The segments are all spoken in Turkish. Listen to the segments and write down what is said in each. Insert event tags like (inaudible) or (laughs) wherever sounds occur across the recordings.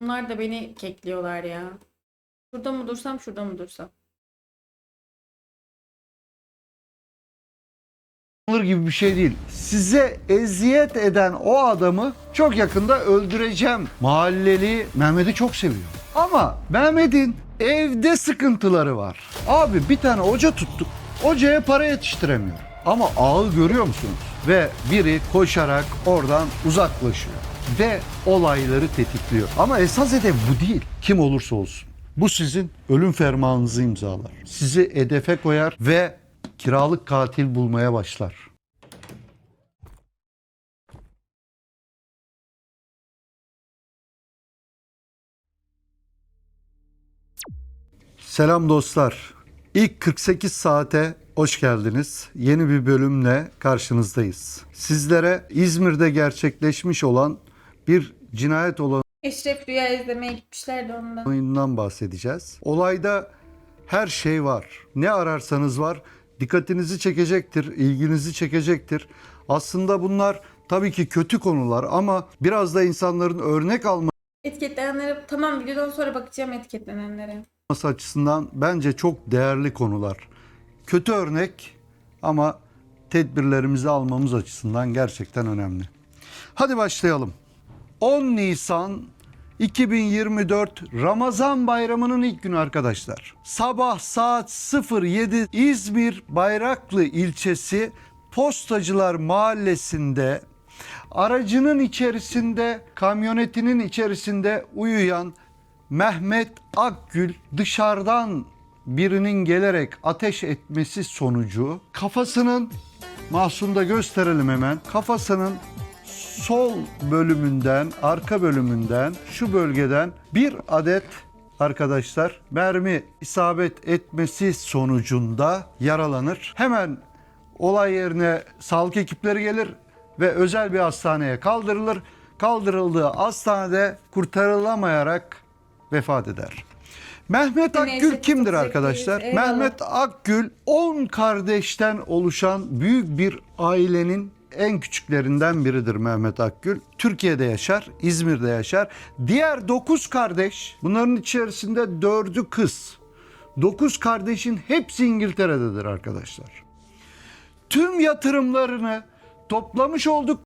Bunlar da beni kekliyorlar ya. Şurada mı dursam, şurada mı dursam? Alır gibi bir şey değil. Size eziyet eden o adamı çok yakında öldüreceğim. Mahalleli Mehmet'i çok seviyor. Ama Mehmet'in evde sıkıntıları var. Abi bir tane hoca tuttuk. Hocaya para yetiştiremiyor. Ama ağı görüyor musunuz? Ve biri koşarak oradan uzaklaşıyor. Ve olayları tetikliyor. Ama esas hedef bu değil. Kim olursa olsun. Bu sizin ölüm fermanınızı imzalar. Sizi hedefe koyar ve kiralık katil bulmaya başlar. Selam dostlar. İlk 48 saate hoş geldiniz. Yeni bir bölümle karşınızdayız. Sizlere İzmir'de gerçekleşmiş olan bir cinayet Eşref Rüya izlemeye gitmişlerdi ondan. olayından bahsedeceğiz. Olayda her şey var. Ne ararsanız var. Dikkatinizi çekecektir, ilginizi çekecektir. Aslında bunlar tabii ki kötü konular ama biraz da insanların örnek alması Etiketlenenlere tamam videodan sonra bakacağım etiketlenenlere. açısından bence çok değerli konular. Kötü örnek ama tedbirlerimizi almamız açısından gerçekten önemli. Hadi başlayalım. 10 Nisan 2024 Ramazan bayramının ilk günü arkadaşlar. Sabah saat 07 İzmir Bayraklı ilçesi Postacılar Mahallesi'nde aracının içerisinde, kamyonetinin içerisinde uyuyan Mehmet Akgül dışarıdan birinin gelerek ateş etmesi sonucu kafasının Mahsun'da gösterelim hemen. Kafasının sol bölümünden, arka bölümünden, şu bölgeden bir adet arkadaşlar mermi isabet etmesi sonucunda yaralanır. Hemen olay yerine sağlık ekipleri gelir ve özel bir hastaneye kaldırılır. Kaldırıldığı hastanede kurtarılamayarak vefat eder. Mehmet Akgül ki kimdir arkadaşlar? eyvallah. Mehmet Akgül 10 kardeşten oluşan büyük bir ailenin en küçüklerinden biridir Mehmet Akgül. Türkiye'de yaşar, İzmir'de yaşar. Diğer 9 kardeş, bunların içerisinde 4'ü kız. 9 kardeşin hepsi İngiltere'dedir arkadaşlar. Tüm yatırımlarını toplamış olduk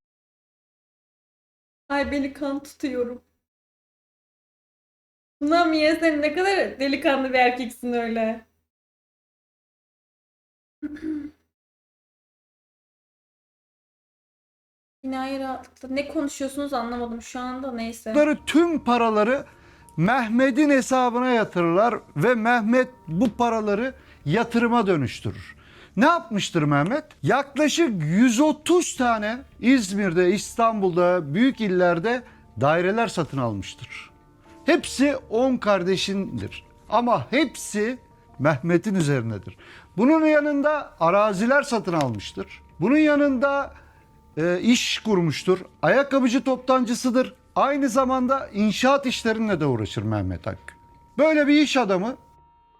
Ay beni kan tutuyorum. Buna Mia sen ne kadar delikanlı bir erkeksin öyle. (clears throat) Binayı rahatlıkla. Ne konuşuyorsunuz anlamadım şu anda neyse. Bunları tüm paraları Mehmet'in hesabına yatırırlar ve Mehmet bu paraları yatırıma dönüştürür. Ne yapmıştır Mehmet? Yaklaşık 130 tane İzmir'de, İstanbul'da, büyük illerde daireler satın almıştır. Hepsi 10 kardeşindir. Ama hepsi Mehmet'in üzerinedir. Bunun yanında araziler satın almıştır. Bunun yanında e, iş kurmuştur. Ayakkabıcı toptancısıdır. Aynı zamanda inşaat işlerinle de uğraşır Mehmet Hakkı. Böyle bir iş adamı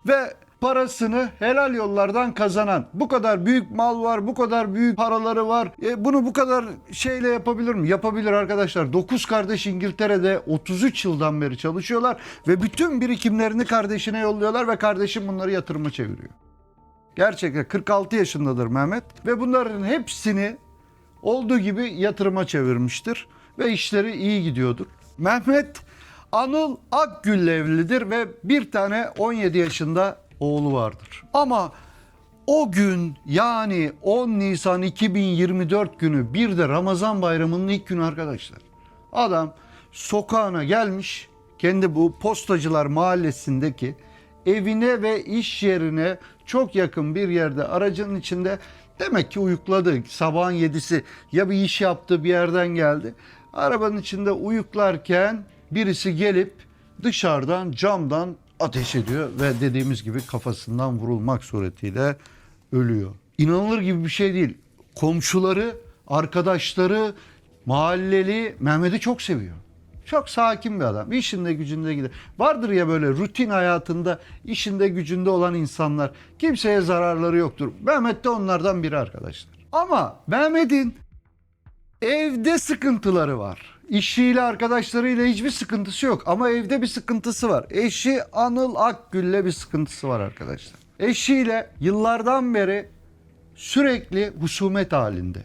ve parasını helal yollardan kazanan bu kadar büyük mal var, bu kadar büyük paraları var. E, bunu bu kadar şeyle yapabilir mi? Yapabilir arkadaşlar. 9 kardeş İngiltere'de 33 yıldan beri çalışıyorlar ve bütün birikimlerini kardeşine yolluyorlar ve kardeşim bunları yatırıma çeviriyor. Gerçekten 46 yaşındadır Mehmet ve bunların hepsini olduğu gibi yatırıma çevirmiştir ve işleri iyi gidiyordur. Mehmet Anıl Akgül'le evlidir ve bir tane 17 yaşında oğlu vardır. Ama o gün yani 10 Nisan 2024 günü bir de Ramazan bayramının ilk günü arkadaşlar. Adam sokağına gelmiş kendi bu postacılar mahallesindeki evine ve iş yerine çok yakın bir yerde aracın içinde demek ki uyukladı. Sabahın yedisi ya bir iş yaptı bir yerden geldi. Arabanın içinde uyuklarken birisi gelip dışarıdan camdan ateş ediyor ve dediğimiz gibi kafasından vurulmak suretiyle ölüyor. İnanılır gibi bir şey değil. Komşuları, arkadaşları, mahalleli Mehmet'i çok seviyor. Çok sakin bir adam. İşinde gücünde gider. Vardır ya böyle rutin hayatında işinde gücünde olan insanlar. Kimseye zararları yoktur. Mehmet de onlardan biri arkadaşlar. Ama Mehmet'in evde sıkıntıları var. İşiyle arkadaşlarıyla hiçbir sıkıntısı yok ama evde bir sıkıntısı var. Eşi Anıl Akgül'le bir sıkıntısı var arkadaşlar. Eşiyle yıllardan beri sürekli husumet halinde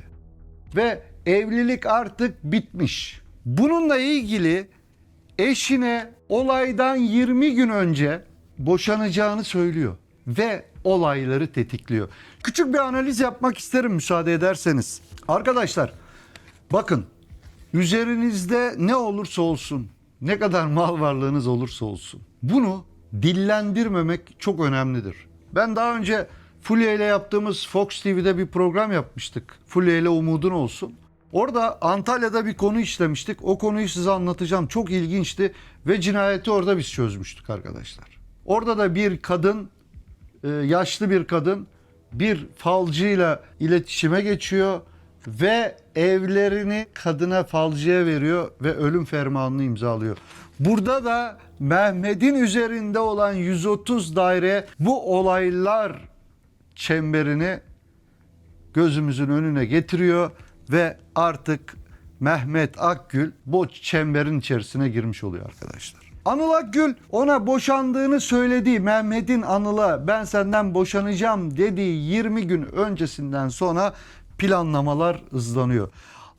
ve evlilik artık bitmiş. Bununla ilgili eşine olaydan 20 gün önce boşanacağını söylüyor ve olayları tetikliyor. Küçük bir analiz yapmak isterim müsaade ederseniz. Arkadaşlar bakın üzerinizde ne olursa olsun, ne kadar mal varlığınız olursa olsun bunu dillendirmemek çok önemlidir. Ben daha önce Fulya ile yaptığımız Fox TV'de bir program yapmıştık. Fulya ile umudun olsun. Orada Antalya'da bir konu işlemiştik. O konuyu size anlatacağım. Çok ilginçti ve cinayeti orada biz çözmüştük arkadaşlar. Orada da bir kadın, e, yaşlı bir kadın bir falcıyla iletişime geçiyor ve evlerini kadına falcıya veriyor ve ölüm fermanını imzalıyor. Burada da Mehmet'in üzerinde olan 130 daire bu olaylar çemberini gözümüzün önüne getiriyor ve artık Mehmet Akgül bu çemberin içerisine girmiş oluyor arkadaşlar. Anıl Akgül ona boşandığını söylediği Mehmet'in Anıl'a ben senden boşanacağım dediği 20 gün öncesinden sonra planlamalar hızlanıyor.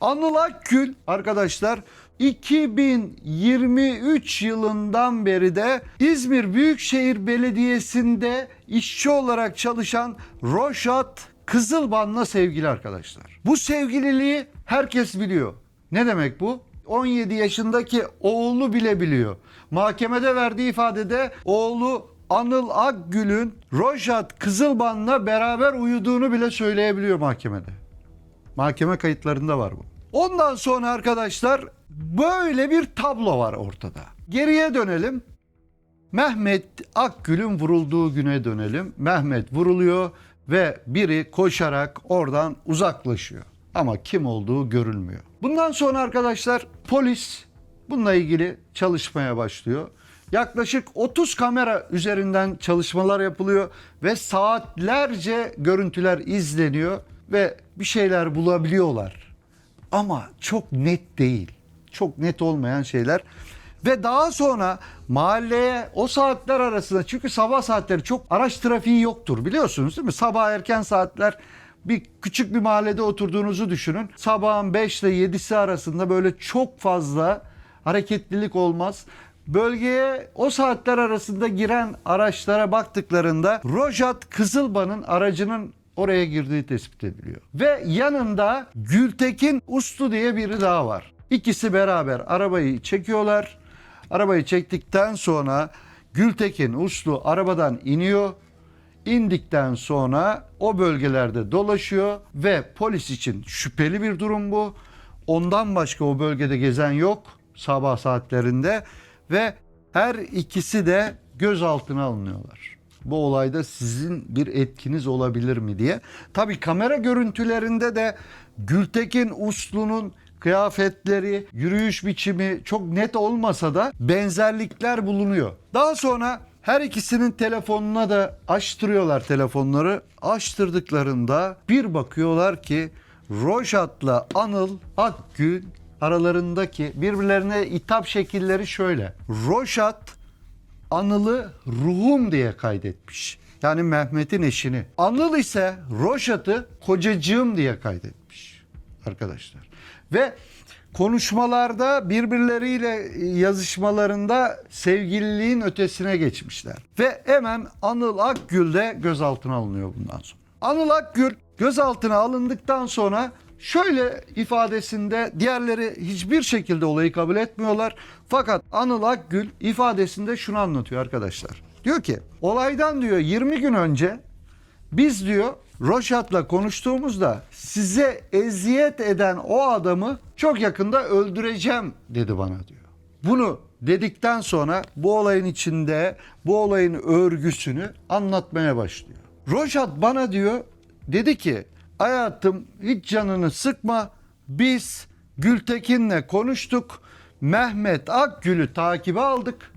Anıl Akgül arkadaşlar 2023 yılından beri de İzmir Büyükşehir Belediyesi'nde işçi olarak çalışan Roşat Kızılban'la sevgili arkadaşlar. Bu sevgililiği herkes biliyor. Ne demek bu? 17 yaşındaki oğlu bile biliyor. Mahkemede verdiği ifadede oğlu Anıl Akgül'ün Rojat Kızılban'la beraber uyuduğunu bile söyleyebiliyor mahkemede. Mahkeme kayıtlarında var bu. Ondan sonra arkadaşlar böyle bir tablo var ortada. Geriye dönelim. Mehmet Akgül'ün vurulduğu güne dönelim. Mehmet vuruluyor ve biri koşarak oradan uzaklaşıyor. Ama kim olduğu görülmüyor. Bundan sonra arkadaşlar polis bununla ilgili çalışmaya başlıyor. Yaklaşık 30 kamera üzerinden çalışmalar yapılıyor ve saatlerce görüntüler izleniyor ve bir şeyler bulabiliyorlar. Ama çok net değil. Çok net olmayan şeyler. Ve daha sonra mahalleye o saatler arasında çünkü sabah saatleri çok araç trafiği yoktur biliyorsunuz değil mi? Sabah erken saatler bir küçük bir mahallede oturduğunuzu düşünün. Sabahın 5 ile 7'si arasında böyle çok fazla hareketlilik olmaz. Bölgeye o saatler arasında giren araçlara baktıklarında Rojat Kızılban'ın aracının oraya girdiği tespit ediliyor. Ve yanında Gültekin Uslu diye biri daha var. İkisi beraber arabayı çekiyorlar. Arabayı çektikten sonra Gültekin Uslu arabadan iniyor. İndikten sonra o bölgelerde dolaşıyor ve polis için şüpheli bir durum bu. Ondan başka o bölgede gezen yok sabah saatlerinde ve her ikisi de gözaltına alınıyorlar. Bu olayda sizin bir etkiniz olabilir mi diye. Tabii kamera görüntülerinde de Gültekin Uslu'nun kıyafetleri, yürüyüş biçimi çok net olmasa da benzerlikler bulunuyor. Daha sonra her ikisinin telefonuna da açtırıyorlar telefonları. Açtırdıklarında bir bakıyorlar ki Rojat'la Anıl Akgül aralarındaki birbirlerine hitap şekilleri şöyle. Rojat Anıl'ı ruhum diye kaydetmiş. Yani Mehmet'in eşini. Anıl ise Rojat'ı kocacığım diye kaydetmiş arkadaşlar. Ve konuşmalarda birbirleriyle yazışmalarında sevgililiğin ötesine geçmişler. Ve hemen Anıl Akgül de gözaltına alınıyor bundan sonra. Anıl Akgül gözaltına alındıktan sonra şöyle ifadesinde diğerleri hiçbir şekilde olayı kabul etmiyorlar. Fakat Anıl Akgül ifadesinde şunu anlatıyor arkadaşlar. Diyor ki olaydan diyor 20 gün önce biz diyor Roşat'la konuştuğumuzda size eziyet eden o adamı çok yakında öldüreceğim dedi bana diyor. Bunu dedikten sonra bu olayın içinde bu olayın örgüsünü anlatmaya başlıyor. Roşat bana diyor dedi ki hayatım hiç canını sıkma biz Gültekin'le konuştuk. Mehmet Akgül'ü takibe aldık.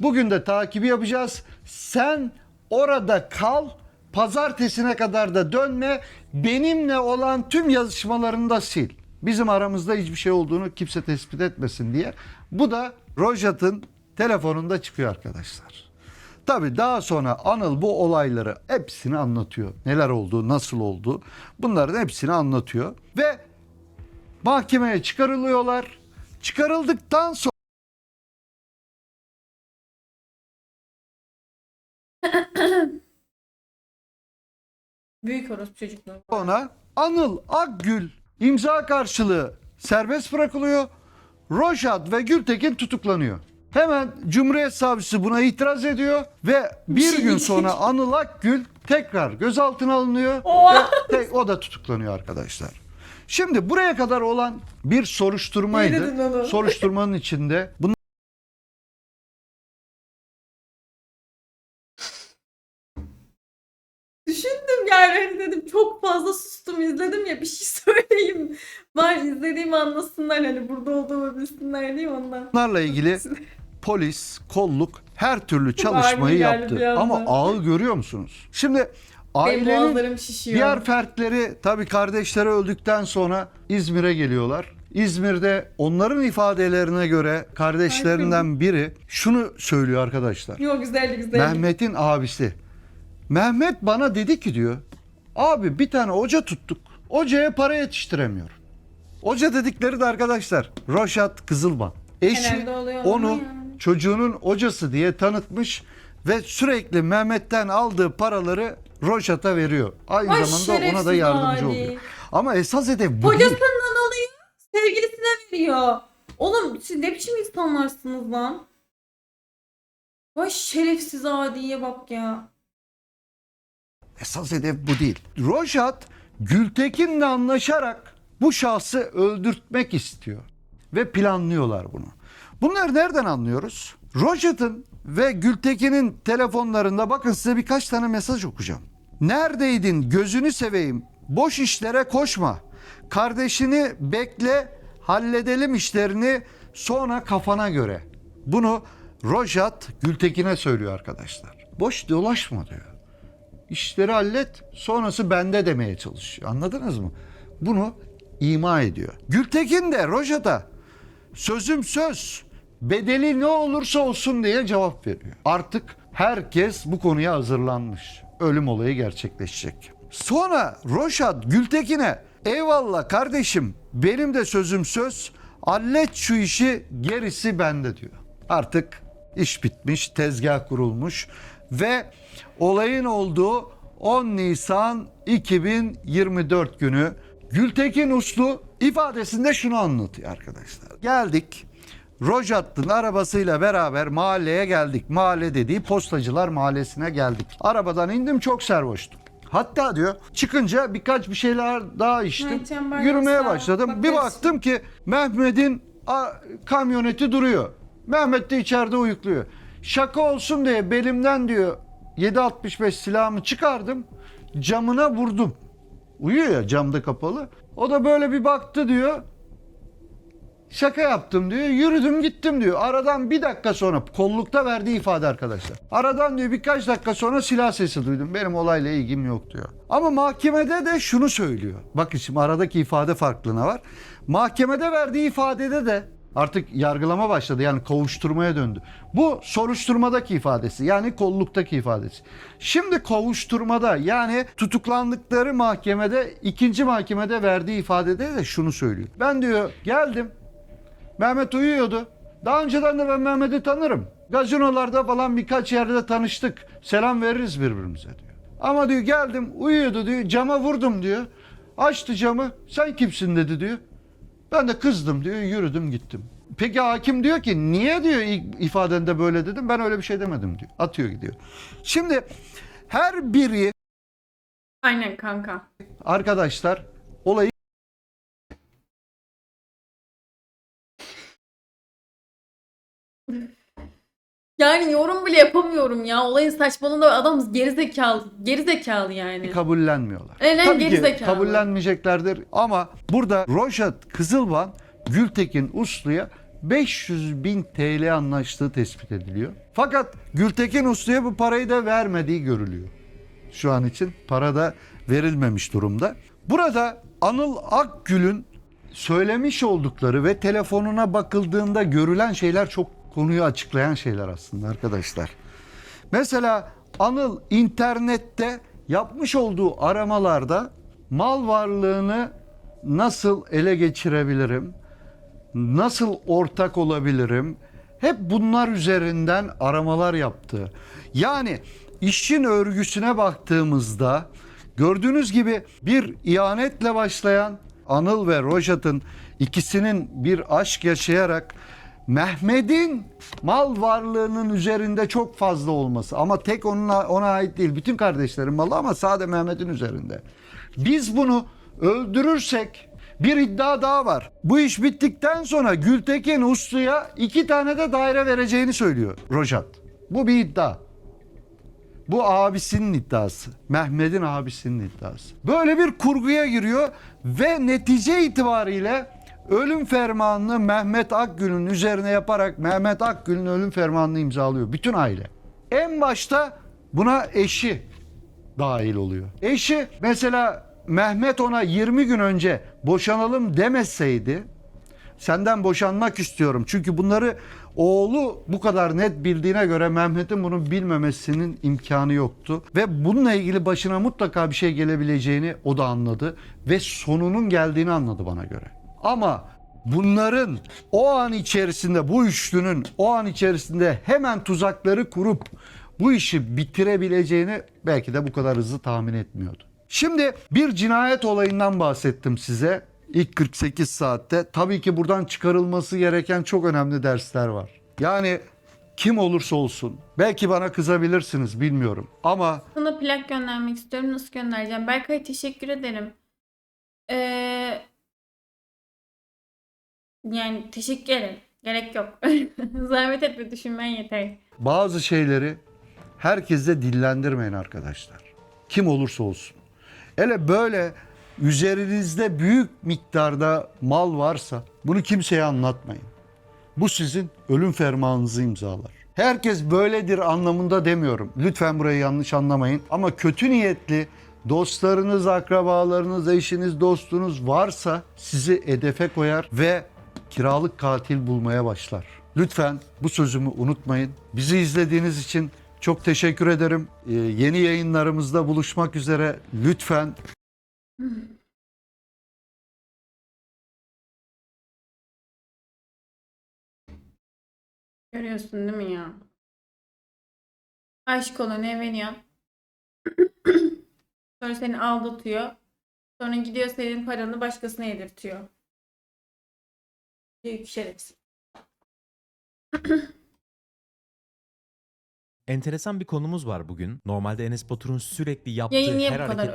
Bugün de takibi yapacağız. Sen orada kal. Pazartesine kadar da dönme. Benimle olan tüm yazışmalarını da sil. Bizim aramızda hiçbir şey olduğunu kimse tespit etmesin diye. Bu da Rojat'ın telefonunda çıkıyor arkadaşlar. Tabii daha sonra Anıl bu olayları hepsini anlatıyor. Neler oldu, nasıl oldu bunların hepsini anlatıyor. Ve mahkemeye çıkarılıyorlar. Çıkarıldıktan sonra Büyük orospu çocukluğu. sonra Anıl Akgül imza karşılığı serbest bırakılıyor. Rojat ve Gültekin tutuklanıyor. Hemen Cumhuriyet Savcısı buna itiraz ediyor ve bir şey gün sonra Anıl Akgül tekrar gözaltına alınıyor. Ve te- o da tutuklanıyor arkadaşlar. Şimdi buraya kadar olan bir soruşturmaydı. onu. Soruşturmanın içinde bunun Hani dedim çok fazla sustum izledim ya bir şey (laughs) söyleyeyim. Ben izlediğimi anlasınlar hani burada olduğumu bilsinler diye ondan. Bunlarla ilgili (laughs) polis, kolluk her türlü çalışmayı yaptı. Ama ağı görüyor musunuz? Şimdi ailenin diğer fertleri tabii kardeşleri öldükten sonra İzmir'e geliyorlar. İzmir'de onların ifadelerine göre kardeşlerinden biri şunu söylüyor arkadaşlar. Yok güzeldi güzeldi. Mehmet'in abisi. Mehmet bana dedi ki diyor. Abi bir tane hoca tuttuk. Hocaya para yetiştiremiyor. Hoca dedikleri de arkadaşlar Roşat Kızılban. Eşi Genelde oluyor onu ama yani. çocuğunun hocası diye tanıtmış ve sürekli Mehmet'ten aldığı paraları Roşat'a veriyor. Aynı Ay zamanda ona da şerefsiz yardımcı hali. oluyor. Ama esas hedef bu değil. Hocasından alıyor sevgilisine veriyor. Oğlum siz ne biçim insanlarsınız lan? Vay şerefsiz adiye bak ya. Esas hedef bu değil. Rojat Gültekin'le anlaşarak bu şahsı öldürtmek istiyor. Ve planlıyorlar bunu. Bunları nereden anlıyoruz? Rojat'ın ve Gültekin'in telefonlarında bakın size birkaç tane mesaj okuyacağım. Neredeydin gözünü seveyim boş işlere koşma. Kardeşini bekle halledelim işlerini sonra kafana göre. Bunu Rojat Gültekin'e söylüyor arkadaşlar. Boş dolaşma diyor. İşleri hallet sonrası bende demeye çalışıyor. Anladınız mı? Bunu ima ediyor. Gültekin de Rojat'a sözüm söz bedeli ne olursa olsun diye cevap veriyor. Artık herkes bu konuya hazırlanmış. Ölüm olayı gerçekleşecek. Sonra Roşat Gültekin'e eyvallah kardeşim benim de sözüm söz hallet şu işi gerisi bende diyor. Artık iş bitmiş, tezgah kurulmuş ve olayın olduğu 10 Nisan 2024 günü Gültekin Uslu ifadesinde şunu anlatıyor arkadaşlar. Geldik Rojat'ın arabasıyla beraber mahalleye geldik. Mahalle dediği postacılar mahallesine geldik. Arabadan indim çok serhoştum. Hatta diyor çıkınca birkaç bir şeyler daha içtim. Ha, Yürümeye başladım. Bir baktım ki Mehmet'in kamyoneti duruyor. Mehmet de içeride uyukluyor. Şaka olsun diye belimden diyor 7.65 silahımı çıkardım. Camına vurdum. Uyuyor ya camda kapalı. O da böyle bir baktı diyor. Şaka yaptım diyor. Yürüdüm gittim diyor. Aradan bir dakika sonra kollukta verdiği ifade arkadaşlar. Aradan diyor birkaç dakika sonra silah sesi duydum. Benim olayla ilgim yok diyor. Ama mahkemede de şunu söylüyor. Bakın şimdi aradaki ifade farklılığına var. Mahkemede verdiği ifadede de artık yargılama başladı. Yani kovuşturmaya döndü. Bu soruşturmadaki ifadesi. Yani kolluktaki ifadesi. Şimdi kovuşturmada yani tutuklandıkları mahkemede ikinci mahkemede verdiği ifadede de şunu söylüyor. Ben diyor geldim Mehmet uyuyordu. Daha önceden de ben Mehmet'i tanırım. Gazinolarda falan birkaç yerde tanıştık. Selam veririz birbirimize diyor. Ama diyor geldim uyuyordu diyor. Cama vurdum diyor. Açtı camı. Sen kimsin dedi diyor. Ben de kızdım diyor. Yürüdüm gittim. Peki hakim diyor ki niye diyor ilk ifadende böyle dedim. Ben öyle bir şey demedim diyor. Atıyor gidiyor. Şimdi her biri Aynen kanka. arkadaşlar olayı Yani yorum bile yapamıyorum ya. Olayın saçmalığında adam gerizekalı. Gerizekalı yani. kabullenmiyorlar. Aynen, Tabii ki gerizekalı. kabullenmeyeceklerdir ama burada Rojat Kızılban Gültekin Uslu'ya 500 bin TL anlaştığı tespit ediliyor. Fakat Gültekin Uslu'ya bu parayı da vermediği görülüyor. Şu an için para da verilmemiş durumda. Burada Anıl Akgül'ün söylemiş oldukları ve telefonuna bakıldığında görülen şeyler çok konuyu açıklayan şeyler aslında arkadaşlar. Mesela Anıl internette yapmış olduğu aramalarda mal varlığını nasıl ele geçirebilirim? Nasıl ortak olabilirim? Hep bunlar üzerinden aramalar yaptı. Yani işin örgüsüne baktığımızda gördüğünüz gibi bir ihanetle başlayan Anıl ve Rojat'ın ikisinin bir aşk yaşayarak Mehmet'in mal varlığının üzerinde çok fazla olması ama tek onunla, ona ait değil bütün kardeşlerin malı ama sade Mehmet'in üzerinde. Biz bunu öldürürsek bir iddia daha var. Bu iş bittikten sonra Gültekin Uslu'ya iki tane de daire vereceğini söylüyor Rojat. Bu bir iddia. Bu abisinin iddiası. Mehmet'in abisinin iddiası. Böyle bir kurguya giriyor ve netice itibariyle ölüm fermanını Mehmet Akgül'ün üzerine yaparak Mehmet Akgül'ün ölüm fermanını imzalıyor. Bütün aile. En başta buna eşi dahil oluyor. Eşi mesela Mehmet ona 20 gün önce boşanalım demeseydi senden boşanmak istiyorum. Çünkü bunları oğlu bu kadar net bildiğine göre Mehmet'in bunu bilmemesinin imkanı yoktu. Ve bununla ilgili başına mutlaka bir şey gelebileceğini o da anladı. Ve sonunun geldiğini anladı bana göre. Ama bunların o an içerisinde bu üçlünün o an içerisinde hemen tuzakları kurup bu işi bitirebileceğini belki de bu kadar hızlı tahmin etmiyordu. Şimdi bir cinayet olayından bahsettim size ilk 48 saatte. Tabii ki buradan çıkarılması gereken çok önemli dersler var. Yani kim olursa olsun belki bana kızabilirsiniz bilmiyorum ama Sana plak göndermek istiyorum. Nasıl göndereceğim? Berkay teşekkür ederim. Ee, yani teşekkür ederim. Gerek yok. (laughs) Zahmet etme düşünmen yeter. bazı şeyleri herkese dillendirmeyin arkadaşlar. Kim olursa olsun. Hele böyle üzerinizde büyük miktarda mal varsa bunu kimseye anlatmayın. Bu sizin ölüm fermanınızı imzalar. Herkes böyledir anlamında demiyorum. Lütfen burayı yanlış anlamayın. Ama kötü niyetli dostlarınız, akrabalarınız, eşiniz, dostunuz varsa sizi hedefe koyar ve kiralık katil bulmaya başlar. Lütfen bu sözümü unutmayın. Bizi izlediğiniz için çok teşekkür ederim. Ee, yeni yayınlarımızda buluşmak üzere. Lütfen Görüyorsun değil mi ya? Aşk olan evleniyor. (clears throat) Sonra seni aldatıyor. Sonra gidiyor senin paranı başkasına yedirtiyor. Büyük şerefsiz. Enteresan bir konumuz var bugün. Normalde Enes Batur'un sürekli yaptığı Yayın niye her bu kadar hareket